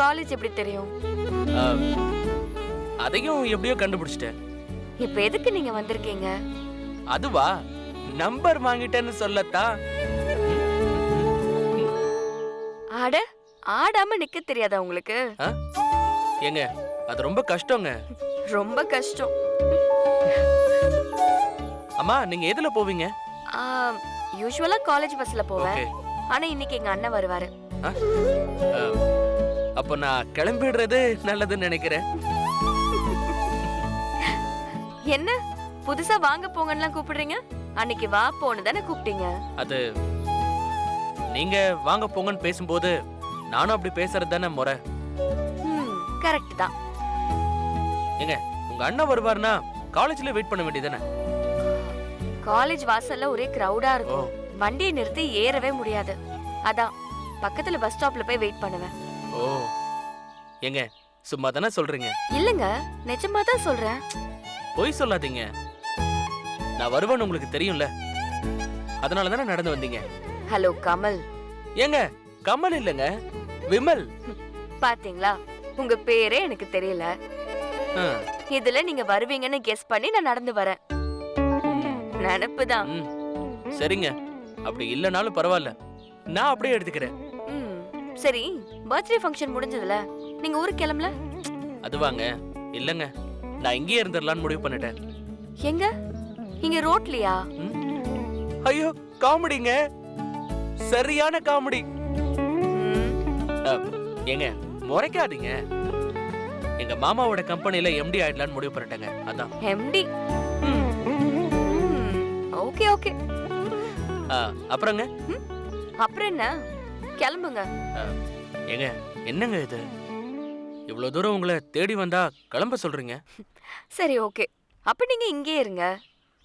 College எப்படி தெரியும்? அதையும் எப்படியோ கண்டுபிடிச்சிட்டேன். இப்ப எதுக்கு நீங்க வந்திருக்கீங்க? அதுவா? நம்பர் வாங்கிட்டேன்னு சொல்லத்தான். ஆட ஆடாம நிக்க தெரியாதா உங்களுக்கு? ஏங்க அது ரொம்ப கஷ்டங்க. ரொம்ப கஷ்டம். அம்மா நீங்க எதுல போவீங்க? யூஸ்வலா காலேஜ் பஸ்ல போவேன். ஆனா இன்னைக்கு எங்க அண்ணன் வருவாரு. அப்போ நான் கிளம்பிடுறது நல்லதுன்னு நினைக்கிறேன். என்ன? புதுசா வாங்க போங்கன்னு கூப்பிடுறீங்க? அன்னைக்கு வா போன்னு தானே கூப்பிட்டீங்க? அது நீங்க வாங்க போங்கன்னு பேசும்போது நானும் அப்படி பேசுறது தானே முறை. கரெக்ட் தான். ஏங்க உங்க அண்ணன் வருவாருன்னா காலேஜ்ல வெயிட் பண்ண வேண்டியதானே காலேஜ் வாசல்ல ஒரே கிரவுடா இருக்கும். வண்டியை நிறுத்தி ஏறவே முடியாது. அதான் பக்கத்துல பஸ் ஸ்டாப்ல போய் வெயிட் பண்ணுவேன். ஓ. ஏங்க சும்மா தானே சொல்றீங்க? இல்லங்க நிஜமா தான் சொல்றேன். பொய் சொல்லாதீங்க. நான் வருவேன்னு உங்களுக்கு தெரியும்ல. அதனால தானே நடந்து வந்தீங்க. ஹலோ கமல். ஏங்க கமல் இல்லைங்க விமல். பாத்தீங்களா? உங்க பேரே எனக்கு தெரியல. ஆ, இதுல நீங்க வருவீங்கன்னு கெஸ் பண்ணி நான் நடந்து வரேன். நினப்பு தான் ம், சரிங்க. அப்படி இல்லைனாலும் பரவாயில்ல. நான் அப்படியே எடுத்துக்கிறேன். சரி பர்த்டே ஃபங்க்ஷன் முடிஞ்சதுல நீங்க ஊருக்கு கிளம்பல? அதுவாங்க. இல்லைங்க நான் இங்கேயே இருந்துடலான்னு முடிவு பண்ணிட்டேன். எங்க? இங்க ரோட்லயா? ஐயோ காமெடிங்க. சரியான காமெடி. ஏங்க முறைக்காதீங்க. எங்க மாமாவோட கம்பெனில எம்டி ஆயிடலான்னு முடிவு பண்ணிட்டேங்க. அதான். Empty okay okay. ஆ, அப்புறங்க? அப்புறம் என்ன? கிளம்புங்க. ஏங்க என்னங்க இது? இவ்வளவு தூரம் உங்களை தேடி வந்தா கிளம்ப சொல்றீங்க? சரி ஓகே. அப்ப நீங்க இங்கே இருங்க.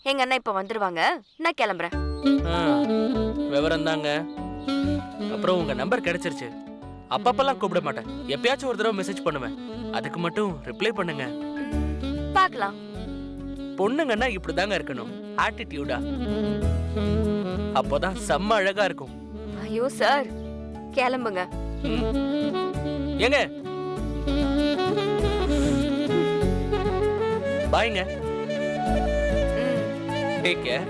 எங்க அண்ணா இப்ப வந்துருவாங்க. நான் கிளம்புறேன். விவரம் தாங்க அப்புறம் உங்க நம்பர் கிடைச்சிருச்சு. அப்பப்பெல்லாம் கூப்பிட மாட்டேன். எப்பயாச்சும் ஒரு தடவை மெசேஜ் பண்ணுவேன். அதுக்கு மட்டும் ரிப்ளை பண்ணுங்க. பார்க்கலாம் பொண்ணுங்கன்னா இப்படிதாங்க இருக்கணும். ஆட்டிடியூடா அப்போதான் செம்ம அழகா இருக்கும். ஐயோ சார் கிளம்புங்க ம். ஏங்க பாய்ங்க டேக் கேர்.